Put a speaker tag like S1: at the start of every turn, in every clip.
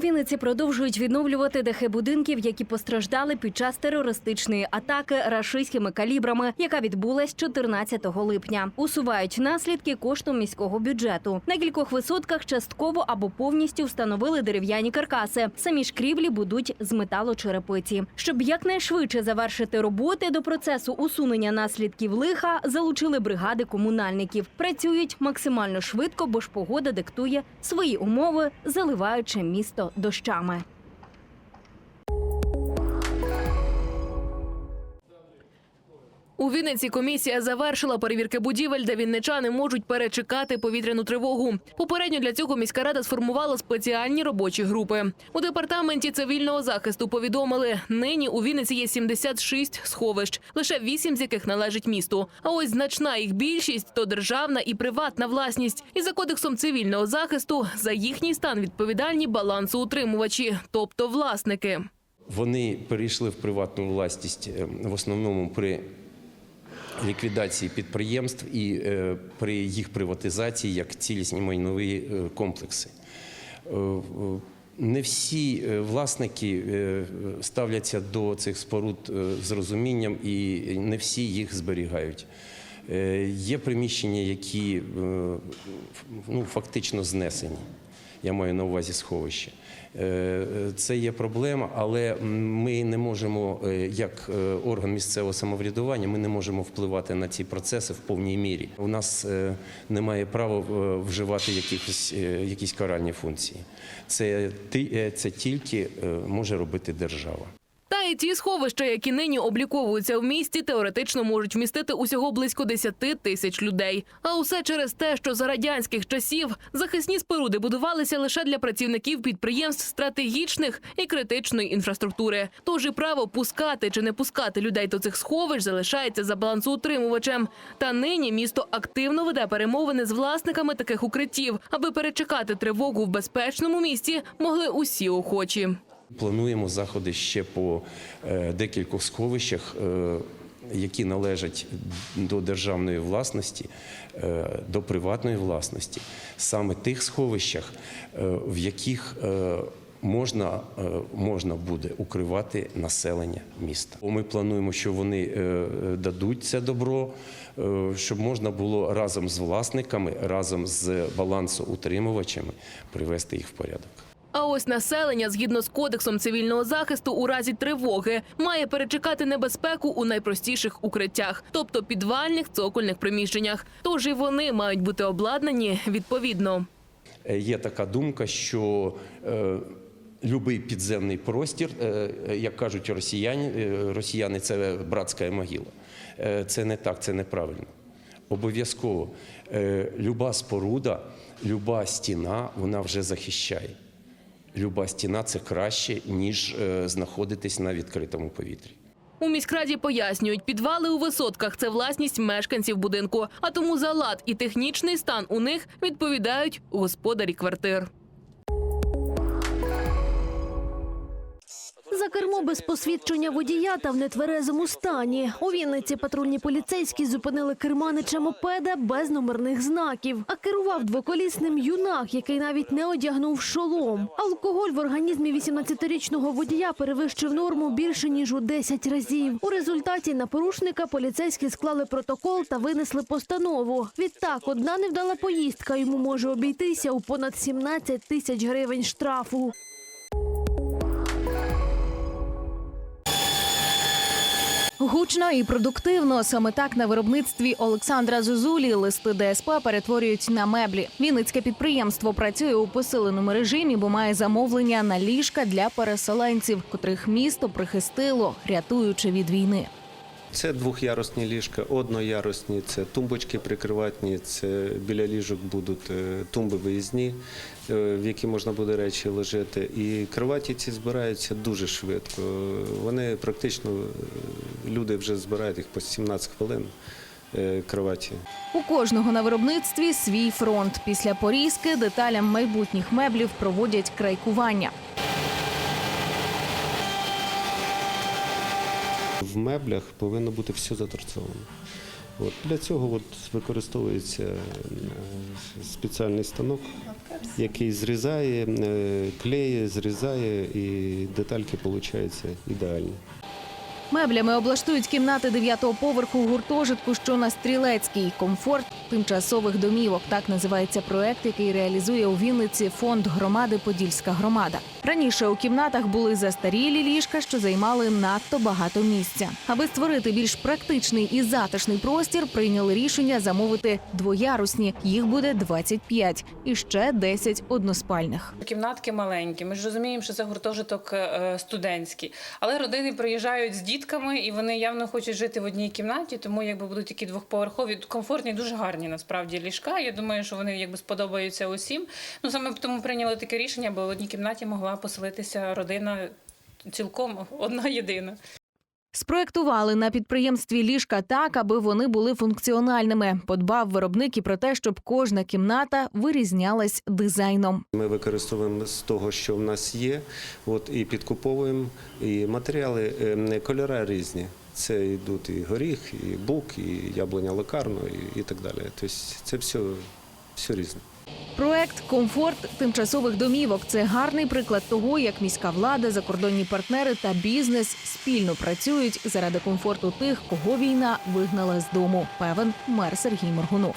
S1: Вінниці продовжують відновлювати дахи будинків, які постраждали під час терористичної атаки рашистськими калібрами, яка відбулась 14 липня. Усувають наслідки коштом міського бюджету. На кількох висотках частково або повністю встановили дерев'яні каркаси. Самі ж крівлі будуть з металочерепиці. Щоб якнайшвидше завершити роботи до процесу усунення наслідків лиха, залучили бригади комунальників. Працюють максимально швидко, бо ж погода диктує свої умови, заливаючи місто дощами.
S2: У Вінниці комісія завершила перевірки будівель, де вінничани можуть перечекати повітряну тривогу. Попередньо для цього міська рада сформувала спеціальні робочі групи. У департаменті цивільного захисту повідомили, нині у Вінниці є 76 сховищ, лише 8 з яких належить місту. А ось значна їх більшість то державна і приватна власність. І за кодексом цивільного захисту за їхній стан відповідальні балансоутримувачі, тобто власники.
S3: Вони перейшли в приватну власність е, в основному при ліквідації підприємств і е, при їх приватизації як цілісні майнові е, комплекси. Е, Не всі власники ставляться до цих споруд з розумінням і не всі їх зберігають. Є приміщення, які ну, фактично знесені. Я маю на увазі сховище. Е, Це є проблема, але ми не можемо, е, як е, орган місцевого самоврядування, ми не можемо впливати на ці процеси в повній мірі. У нас немає права вживати якихось, е, якісь каральні функції. Це, це тільки може робити держава.
S2: І ті сховища, які нині обліковуються в місті, теоретично можуть вмістити усього близько 10 тисяч людей. А усе через те, що за радянських часів захисні споруди будувалися лише для працівників підприємств стратегічних і критичної інфраструктури. Тож і право пускати чи не пускати людей до цих сховищ залишається за балансоутримувачем. Та нині місто активно веде перемовини з власниками таких укриттів, аби перечекати тривогу в безпечному місті могли усі охочі.
S3: Плануємо заходи ще по е, декількох сховищах, е, які належать до державної власності, е, до приватної власності, саме тих сховищах, в яких можна, можна буде укривати населення міста. Ми плануємо, що вони дадуть це добро, щоб можна було разом з власниками, разом з балансоутримувачами привести їх в порядок.
S2: А ось населення, згідно з кодексом цивільного захисту, у разі тривоги має перечекати небезпеку у найпростіших укриттях, тобто підвальних цокольних приміщеннях. Тож і вони мають бути обладнані відповідно.
S3: Е, Є така думка, що е, любий підземний простір, е, як кажуть росіяни, е, росіяни, це братська могила. Е, це не так, це неправильно. Обов'язково е, люба споруда, люба стіна, вона вже захищає. Люба стіна це краще, ніж е, знаходитись на відкритому повітрі.
S2: У міськраді пояснюють, підвали у висотках це власність мешканців будинку, а тому за лад і технічний стан у них відповідають господарі квартир.
S4: За кермо без посвідчення водія та в нетверезому стані. У Вінниці патрульні поліцейські зупинили керманича мопеда без номерних знаків. А керував двоколісним юнак, який навіть не одягнув шолом. Алкоголь в організмі 18-річного водія перевищив норму більше ніж у 10 разів. У результаті на порушника поліцейські склали протокол та винесли постанову. Відтак, одна невдала поїздка йому може обійтися у понад 17 тисяч гривень штрафу.
S5: Гучно і продуктивно саме так на виробництві Олександра Зозулі листи ДСП перетворюють на меблі. Вінницьке підприємство працює у посиленому режимі, бо має замовлення на ліжка для переселенців, котрих місто прихистило, рятуючи від війни.
S6: Це двохярусні ліжка, одноярусні, це тумбочки прикриватні, це біля ліжок будуть е, тумби виїзні, е, в які можна буде речі ложити. І кроваті ці збираються дуже швидко. Вони практично е, люди вже збирають їх по 17 хвилин. Кроваті.
S5: У кожного на виробництві свій фронт. Після порізки деталям майбутніх меблів проводять крайкування.
S6: В меблях повинно бути все заторцовано. От для цього от використовується е, спеціальний станок, який зрізає, е, клеє, зрізає і детальки получаються ідеальні.
S5: Меблями облаштують кімнати дев'ятого поверху гуртожитку, що на стрілецький комфорт тимчасових домівок. Так називається проект, який реалізує у Вінниці фонд громади Подільська громада. Раніше у кімнатах були застарілі ліжка, що займали надто багато місця. Аби створити більш практичний і затишний простір, прийняли рішення замовити двоярусні. Їх буде 25 і ще 10 односпальних.
S7: Кімнатки маленькі. Ми ж розуміємо, що це гуртожиток е, студентський. Але родини приїжджають з дітками, і вони явно хочуть жити в одній кімнаті, тому якби будуть такі двохповерхові, комфортні, дуже гарні насправді ліжка. Я думаю, що вони якби сподобаються усім. Ну саме тому прийняли таке рішення, бо в одній кімнаті могла поселитися родина цілком одна єдина.
S5: Спроектували на підприємстві ліжка так, аби вони були функціональними. Подбав виробник і про те, щоб кожна кімната вирізнялась дизайном.
S6: Ми використовуємо з того, що в нас є, от і підкуповуємо. І матеріали, е, кольори різні. Це йдуть і горіх, і бук, і яблуня лекарно, і, і так далі. Тобто це все, все різне.
S5: Проект Комфорт тимчасових домівок це гарний приклад того, як міська влада, закордонні партнери та бізнес спільно працюють заради комфорту тих, кого війна вигнала з дому. Певен мер Сергій Моргунов.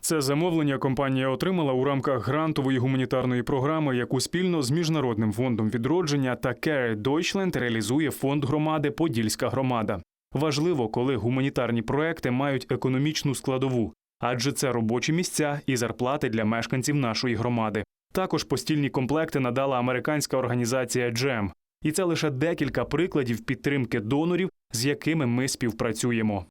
S8: Це замовлення компанія отримала у рамках грантової гуманітарної програми, яку спільно з міжнародним фондом відродження та Care Deutschland реалізує фонд громади Подільська громада. Важливо, коли гуманітарні проекти мають економічну складову, адже це робочі місця і зарплати для мешканців нашої громади. Також постільні комплекти надала американська організація GEM. І це лише декілька прикладів підтримки донорів, з якими ми співпрацюємо.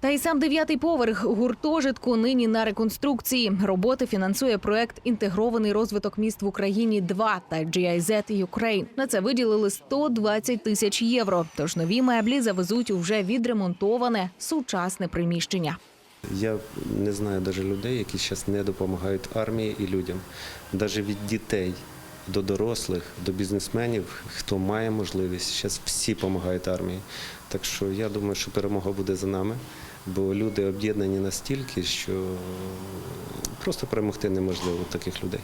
S5: Та й сам дев'ятий поверх гуртожитку нині на реконструкції. Роботи фінансує проект Інтегрований розвиток міст в Україні 2 та GIZ Ukraine. На це виділили 120 тисяч євро. Тож нові меблі завезуть у вже відремонтоване сучасне приміщення.
S6: Я не знаю навіть людей, які зараз не допомагають армії і людям. Навіть від дітей до дорослих, до бізнесменів, хто має можливість, зараз всі допомагають армії. Так що я думаю, що перемога буде за нами, бо люди об'єднані настільки, що просто перемогти неможливо таких людей.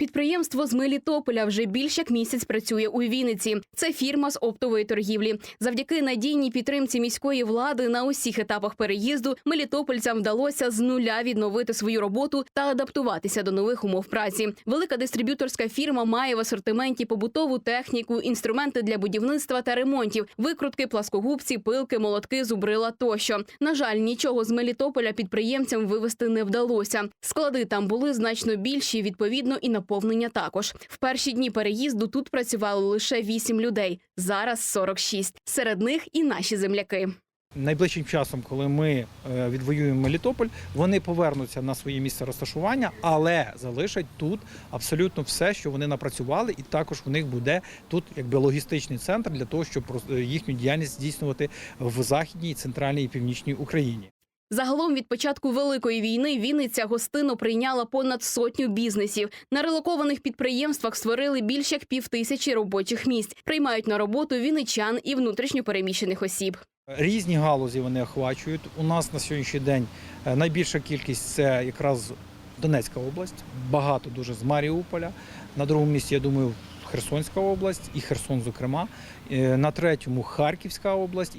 S9: Підприємство з Мелітополя вже більш як місяць працює у Вінниці. Це фірма з оптової торгівлі. Завдяки надійній підтримці міської влади на усіх етапах переїзду мелітопольцям вдалося з нуля відновити свою роботу та адаптуватися до нових умов праці. Велика дистриб'юторська фірма має в асортименті побутову техніку, інструменти для будівництва та ремонтів, викрутки, пласкогубці, пилки, молотки, зубрила тощо. На жаль, нічого з Мелітополя підприємцям вивезти не вдалося. Склади там були значно більші, відповідно, і наповнення також. В перші дні переїзду тут працювало лише 8 людей. Зараз 46. Серед них і наші земляки.
S10: Найближчим часом, коли ми е, відвоюємо Мелітополь, вони повернуться на своє місце розташування, але залишать тут абсолютно все, що вони напрацювали, і також у них буде тут якби логістичний центр для того, щоб їхню діяльність здійснювати в західній, центральній і північній Україні.
S9: Загалом від початку великої війни Вінниця гостину прийняла понад сотню бізнесів. На релокованих підприємствах створили більш як півтисячі робочих місць. Приймають на роботу вінничан і внутрішньопереміщених осіб.
S10: Різні галузі вони охвачують. У нас на сьогоднішній день е, найбільша кількість це якраз Донецька область, багато дуже з Маріуполя. На другому місці, я думаю, Херсонська область і Херсон, зокрема. Е, На третьому Харківська область.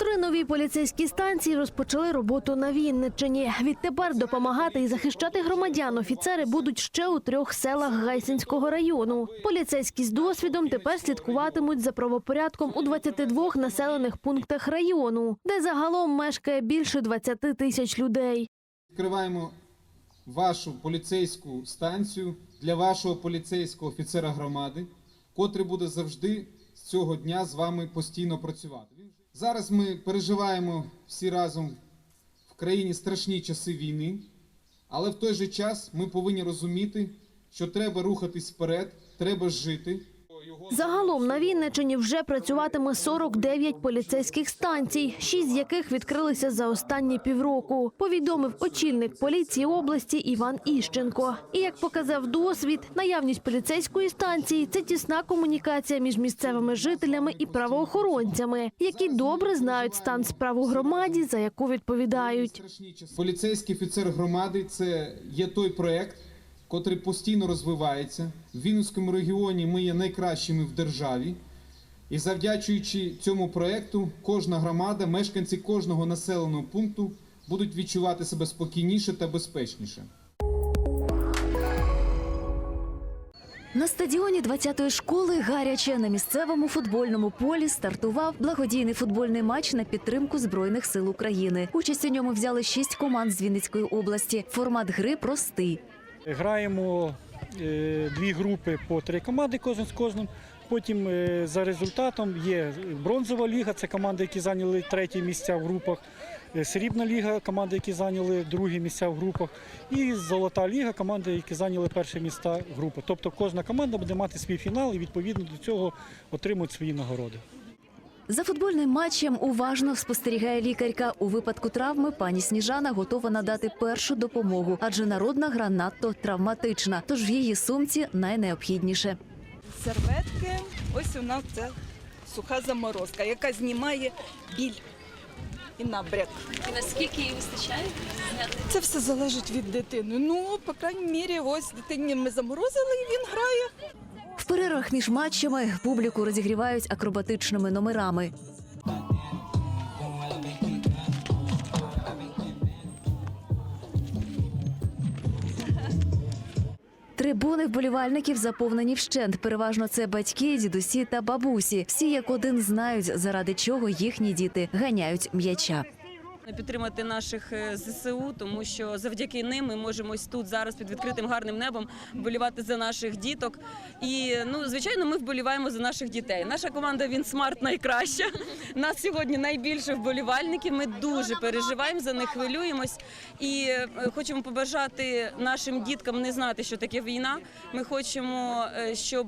S4: Три нові поліцейські станції розпочали роботу на Вінниччині. Відтепер допомагати і захищати громадян офіцери будуть ще у трьох селах Гайсинського району. Поліцейські з досвідом тепер слідкуватимуть за правопорядком у 22 населених пунктах району, де загалом мешкає більше 20 тисяч людей.
S11: Відкриваємо вашу поліцейську станцію для вашого поліцейського офіцера громади, котрий буде завжди з цього дня з вами постійно працювати. Зараз ми переживаємо всі разом в країні страшні часи війни, але в той же час ми повинні розуміти, що треба рухатись вперед, треба жити.
S4: Загалом на Вінниччині вже працюватиме 49 поліцейських станцій, шість з яких відкрилися за останні півроку. Повідомив очільник поліції області Іван Іщенко. І як показав досвід, наявність поліцейської станції це тісна комунікація між місцевими жителями і правоохоронцями, які добре знають стан справ у громаді, за яку відповідають.
S11: Поліцейський офіцер громади це є той проект, котрий постійно розвивається. В Вінницькому регіоні ми є найкращими в державі. І завдячуючи цьому проекту, кожна громада, мешканці кожного населеного пункту будуть відчувати себе спокійніше та безпечніше.
S12: На стадіоні 20-ї школи гаряче на місцевому футбольному полі стартував благодійний футбольний матч на підтримку збройних сил України. Участь у ньому взяли шість команд з Вінницької області. Формат гри простий.
S10: Граємо е, дві групи по три команди, кожен з кожним. Потім е, за результатом є бронзова ліга, це команди, які зайняли треті місця в групах. Е, Срібна ліга, команди, які зайняли другі місця в групах. І золота ліга, команди, які зайняли перші місця в групах. Тобто кожна команда буде мати свій фінал і відповідно до цього отримують свої нагороди.
S12: За футбольним матчем уважно спостерігає лікарка. У випадку травми пані Сніжана готова надати першу допомогу, адже народна гра надто травматична. Тож в її сумці найнеобхідніше.
S13: серветки. Ось у нас це суха заморозка, яка знімає біль і набряк.
S14: І наскільки їй вистачає?
S13: Це все залежить від дитини. Ну, по крайній мірі, ось дитині ми заморозили, і він грає.
S12: Перервах між матчами публіку розігрівають акробатичними номерами. Трибуни вболівальників заповнені вщент. Переважно це батьки, дідусі та бабусі. Всі як один знають, заради чого їхні діти ганяють м'яча.
S14: Підтримати наших е, ЗСУ, тому що завдяки ним ми можемо ось тут зараз під відкритим гарним небом вболівати за наших діток. І ну звичайно, ми вболіваємо за наших дітей. Наша команда він смарт найкраща. Нас сьогодні найбільше вболівальників. Ми дуже переживаємо за них, хвилюємось і е, хочемо побажати нашим діткам не знати, що таке війна. Ми хочемо, е, щоб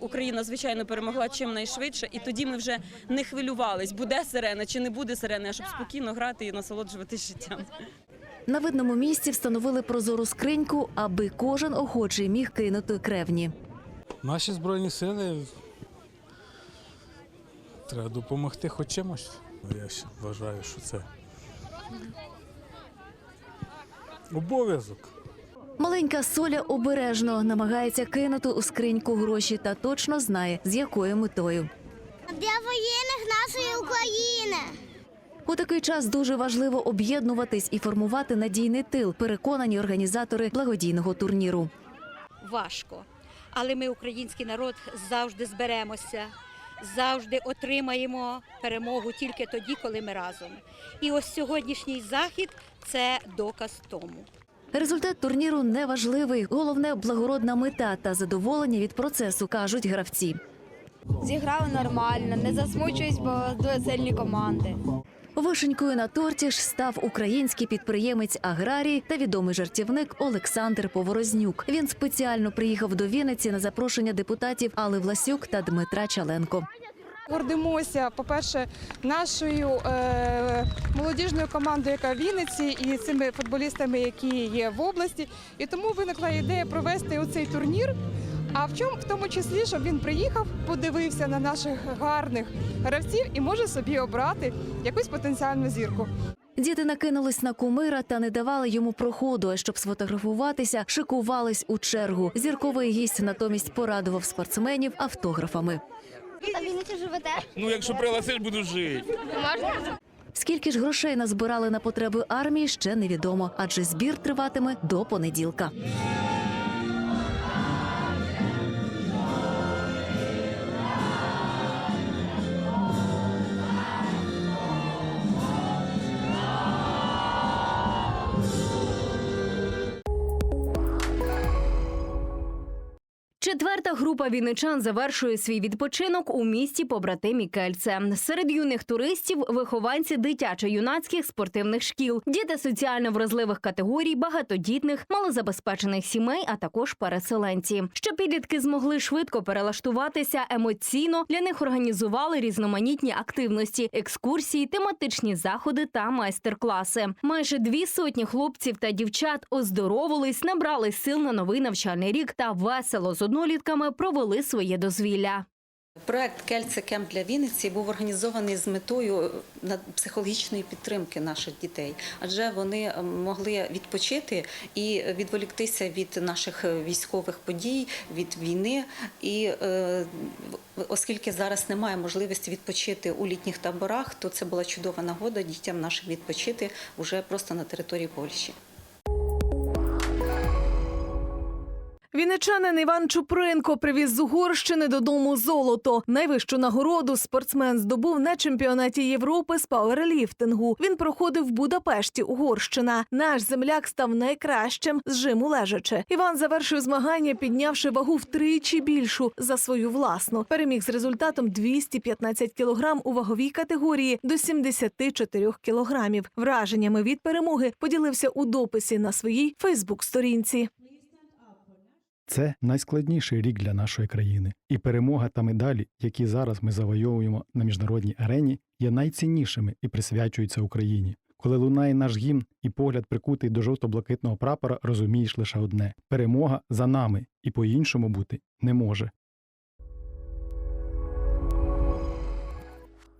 S14: Україна звичайно перемогла чим найшвидше, і тоді ми вже не хвилювались, буде сирена чи не буде сирени, а щоб спокійно грати і насолоджуватись життям.
S12: На видному місці встановили прозору скриньку, аби кожен охочий міг кинути кревні.
S15: Наші збройні сили треба допомогти хоч чимось. Я ще вважаю, що це обов'язок.
S12: Маленька соля обережно намагається кинути у скриньку гроші та точно знає, з якою метою.
S16: Для воєнних нашої України.
S12: У такий час дуже важливо об'єднуватись і формувати надійний тил, переконані організатори благодійного турніру.
S16: Важко. Але ми, український народ, завжди зберемося, завжди отримаємо перемогу тільки тоді, коли ми разом. І ось сьогоднішній захід це доказ тому.
S12: Результат турніру неважливий. Головне благородна мета та задоволення від процесу, кажуть гравці.
S16: Зіграли нормально, не засмучуюсь, бо дуже сильні команди.
S12: Вишенькою на торті ж став український підприємець аграрій та відомий жартівник Олександр Поворознюк. Він спеціально приїхав до Вінниці на запрошення депутатів Алли Власюк та Дмитра Чаленко.
S13: Гордимося, по-перше, нашою е, молодіжною командою, яка в Вінниці, і цими футболістами, які є в області. І тому виникла ідея провести оцей турнір. А в чому в тому числі, щоб він приїхав, подивився на наших гарних гравців і може собі обрати якусь потенціальну зірку.
S12: Діти накинулись на кумира та не давали йому проходу. А щоб сфотографуватися, шикувались у чергу. Зірковий гість натомість порадував спортсменів автографами.
S16: А Вінниці живете?
S15: Ну, якщо пригласиш, буду жити.
S16: Можна?
S12: Скільки ж грошей назбирали на потреби армії, ще невідомо, адже збір триватиме до понеділка.
S1: Четверта група вінничан завершує свій відпочинок у місті побратимі Кельце. Серед юних туристів вихованці дитячо-юнацьких спортивних шкіл, діти соціально вразливих категорій, багатодітних, малозабезпечених сімей, а також переселенці. Щоб підлітки змогли швидко перелаштуватися емоційно, для них організували різноманітні активності, екскурсії, тематичні заходи та майстер-класи. Майже дві сотні хлопців та дівчат оздоровились, набрали сил на новий навчальний рік та весело з однолітками провели своє дозвілля.
S17: Проект Кельце Кемп для Вінниці був організований з метою е, психологічної підтримки наших дітей, адже вони е, могли відпочити і відволіктися від наших е, військових подій, від війни. І оскільки зараз немає можливості відпочити у літніх таборах, то це була чудова нагода дітям нашим відпочити уже просто на території Польщі.
S18: Вінничанин Іван Чупринко привіз з Угорщини додому золото. Найвищу нагороду спортсмен здобув на чемпіонаті Європи з пауерліфтингу. Він проходив в Будапешті, Угорщина. Наш земляк став найкращим з жиму лежачи. Іван завершив змагання, піднявши вагу втричі більшу за свою власну. Переміг з результатом 215 кілограм у ваговій категорії до 74 кілограмів. Враженнями від перемоги поділився у дописі на своїй Фейсбук-сторінці.
S19: Це найскладніший рік для нашої країни, і перемога та медалі, які зараз ми завойовуємо на міжнародній арені, є найціннішими і присвячуються Україні. Коли лунає наш гімн і погляд прикутий до жовто-блакитного прапора, розумієш лише одне: перемога за нами, і по-іншому бути не може.